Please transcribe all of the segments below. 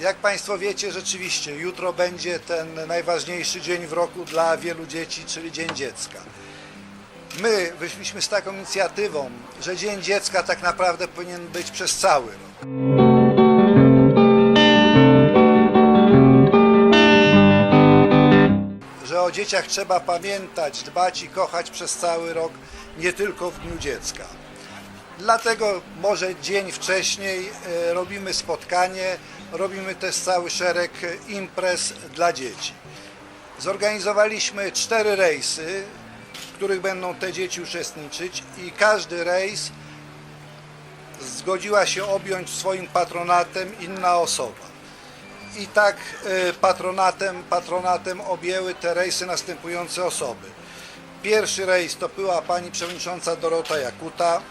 Jak Państwo wiecie, rzeczywiście jutro będzie ten najważniejszy dzień w roku dla wielu dzieci, czyli Dzień Dziecka. My wyszliśmy z taką inicjatywą, że Dzień Dziecka tak naprawdę powinien być przez cały rok. Że o dzieciach trzeba pamiętać, dbać i kochać przez cały rok, nie tylko w Dniu Dziecka. Dlatego może dzień wcześniej e, robimy spotkanie, robimy też cały szereg imprez dla dzieci. Zorganizowaliśmy cztery rejsy, w których będą te dzieci uczestniczyć i każdy rejs zgodziła się objąć swoim patronatem inna osoba. I tak e, patronatem, patronatem objęły te rejsy następujące osoby. Pierwszy rejs to była pani przewodnicząca Dorota Jakuta,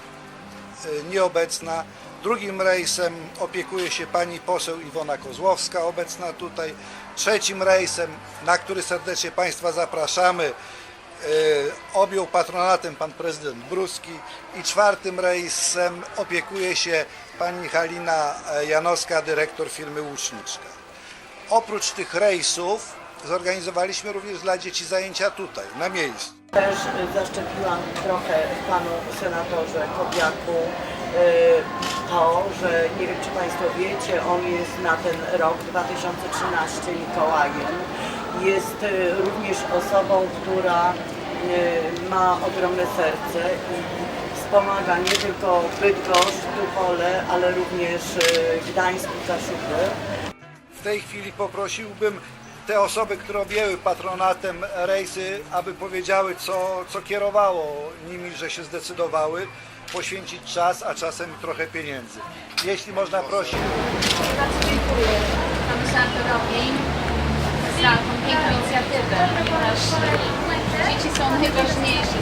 nieobecna. Drugim rejsem opiekuje się pani poseł Iwona Kozłowska, obecna tutaj. Trzecim rejsem, na który serdecznie Państwa zapraszamy, e, objął patronatem pan prezydent Bruski i czwartym rejsem opiekuje się pani Halina e, Janowska, dyrektor firmy Łuczniczka. Oprócz tych rejsów zorganizowaliśmy również dla dzieci zajęcia tutaj, na miejscu. Też y, zaszczepiłam trochę panu senatorze Kobiaku y, to, że nie wiem czy Państwo wiecie, on jest na ten rok 2013 Mikołajem. Jest y, również osobą, która ma ogromne serce i wspomaga nie tylko Bydgoszcz, Tuchole, ale również Gdańsk i Kaszubę. W tej chwili poprosiłbym te osoby, które objęły patronatem rejsy, aby powiedziały, co, co kierowało nimi, że się zdecydowały poświęcić czas, a czasem trochę pieniędzy. Jeśli można prosić. Bardzo dziękuję panu senatorowi za tą piękną inicjatywę, ponieważ dzieci są najważniejsze.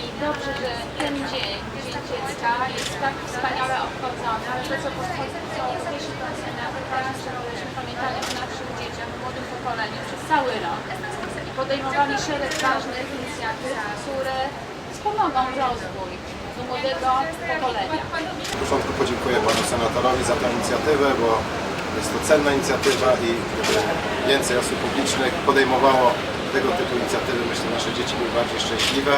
I dobrze, że ten dzień, Dzień Dziecka jest tak wspaniale obchodzony, ale to, co podkreślił pan senator, ważne, żebyśmy pamiętali o naszych dzieciach, o młodym pokoleniu przez cały rok i podejmowali szereg ważnych inicjatyw, które wspomogą rozwój młodego pokolenia. Na początku podziękuję panu senatorowi za tę inicjatywę, bo jest to cenna inicjatywa i gdyby więcej osób publicznych podejmowało tego typu inicjatywy, myślę, że nasze dzieci były bardziej szczęśliwe.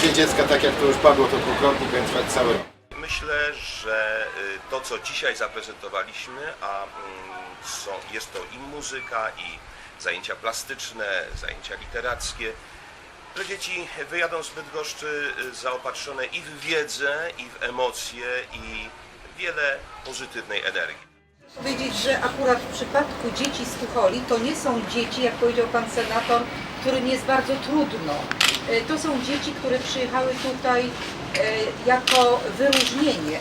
Dzień dziecka, tak jak to już padło, to dwukrotnie, więc trwać cały rok. Myślę, że y, to, co dzisiaj zaprezentowaliśmy, a mm, jest to i muzyka, i zajęcia plastyczne, zajęcia literackie, że dzieci wyjadą z Bydgoszczy y, zaopatrzone i w wiedzę, i w emocje, i wiele pozytywnej energii. powiedzieć, że akurat w przypadku dzieci z Tucholi to nie są dzieci, jak powiedział pan senator, którym jest bardzo trudno. E, To są dzieci, które przyjechały tutaj e, jako wyróżnienie.